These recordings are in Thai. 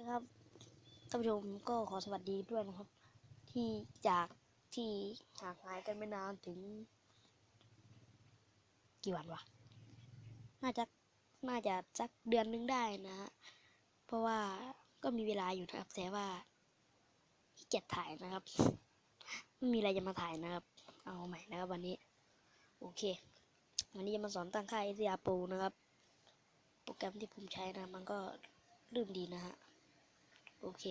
นะครับท่านผู้ชมก็ขอสวัสดีด้วยนะครับ ที่จากที่ห่างหายกันไม่นานถึง กี่วันวะน่าจะน่าจะสักเดือนนึงได้นะฮะเพราะว่าก็มีเวลาอยู่นะครับแต่ว่าขี้เกียจถ่ายนะครับไม่มีอะไรจะมาถ่ายนะครับ เอาใหม่นะครับ วันนี้ โอเค วันนี้จะมาสอนตั้งค่า s อ r Pro นะครับ โปรแกรมที่ผมใช้นะ มันก็ลื่นดีนะฮะ โอเค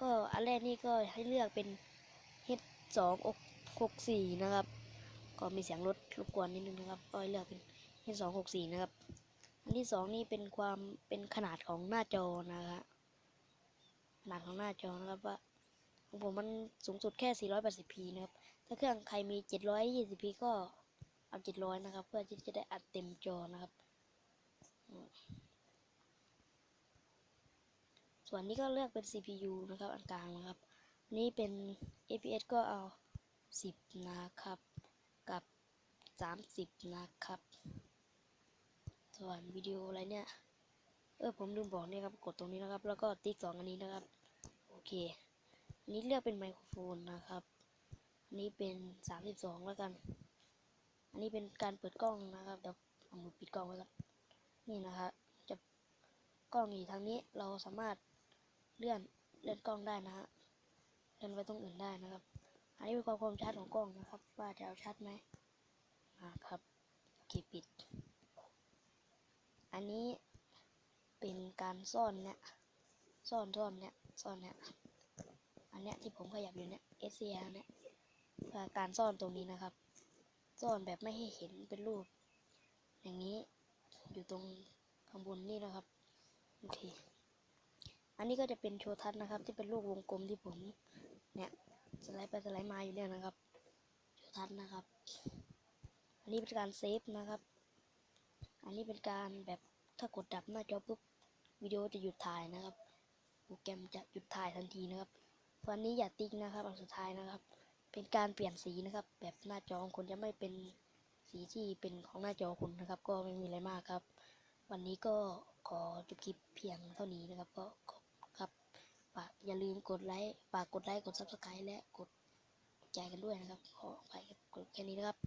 ก็อันแรกนี่ก็ให้เลือกเป็น H สองหกสี่นะครับ ก็มีเสียงรถรบกวนนิดนึงนะครับ ก็เลือกเป็น H สองหกสี่นะครับ อันที่สองนี่เป็นความเป็นขนาดของหน้าจอนะครับขนาดของหน้าจอนะครับว่าของผมมันสูงสุดแค่ 480p นะครับ ถ้าเครื่องใครมี 720p ก็เอา700 นะครับ เพื่อที่จะได้อัดเต็มจอนะครับ ส่วนนี้ก็เลือกเป็น CPU นะครับอันกลางนะครับ นี่เป็น APS ก็เอา 10 นะครับ กับ 30 นะครับ ส่วนวิดีโออะไรเนี่ย เออผมลืมบอกเนี่ยครับ กดตรงนี้นะครับ แล้วก็ติ๊กสองอันนี้นะครับ โอเค อันนี้เลือกเป็นไมโครโฟนนะครับ อันนี้เป็น 32 แล้วกัน อันนี้เป็นการเปิดกล้องนะครับเดี๋ยวเอามือปิดกล้องไว้ก่อนนี่นะครับจะกล้องอยู่ทางนี้เราสามารถ เลื่อนเลื่อนกล้องได้นะฮะเลื่อนไปตรงอื่นได้นะครับ อันนี้เป็นความคมชัดของกล้องนะครับ ว่าจะเอาชัดไหมนะครับโอเคปิด อันนี้เป็นการซ่อนเนี่ยซ่อนซ่อนเนี่ยซ่อนเนี่ยอันเนี้ยที่ผมขยับอยู่เนี่ย S C R เนี่ยคือการซ่อนตรงนี้นะครับ ซ่อนแบบไม่ให้เห็นเป็นรูป อย่างนี้อยู่ตรงข้างบนนี่นะครับโอเค อันนี้ก็จะเป็นโชว์ทัศน์นะครับ ที่เป็นรูปวงกลมที่ผม เนี่ยสไลด์ไปสไลด์มาอยู่เนี่ยนะครับ โชว์ทัศน์นะครับ อันนี้เป็นการเซฟนะครับ อันนี้เป็นการแบบถ้ากดดับหน้าจอปุ๊บวิดีโอจะหยุดถ่ายนะครับ โปรแกรมจะหยุดถ่ายทันทีนะครับวันนี้อย่าติ๊กนะครับอันสุดท้ายนะครับ เป็นการเปลี่ยนสีนะครับ แบบหน้าจอของคุณจะไม่เป็นสีที่เป็นของหน้าจอคุณนะครับ ก็ไม่มีอะไรมากครับ วันนี้ก็ขอจบคลิปเพียงเท่านี้นะครับ ก็ขอากอย่าลืมกดไลค์ฝากกดไลค์กดซับสไครต์และกดแชร์กันด้วยนะครับ ขอไปกดแค่นี้นะครับ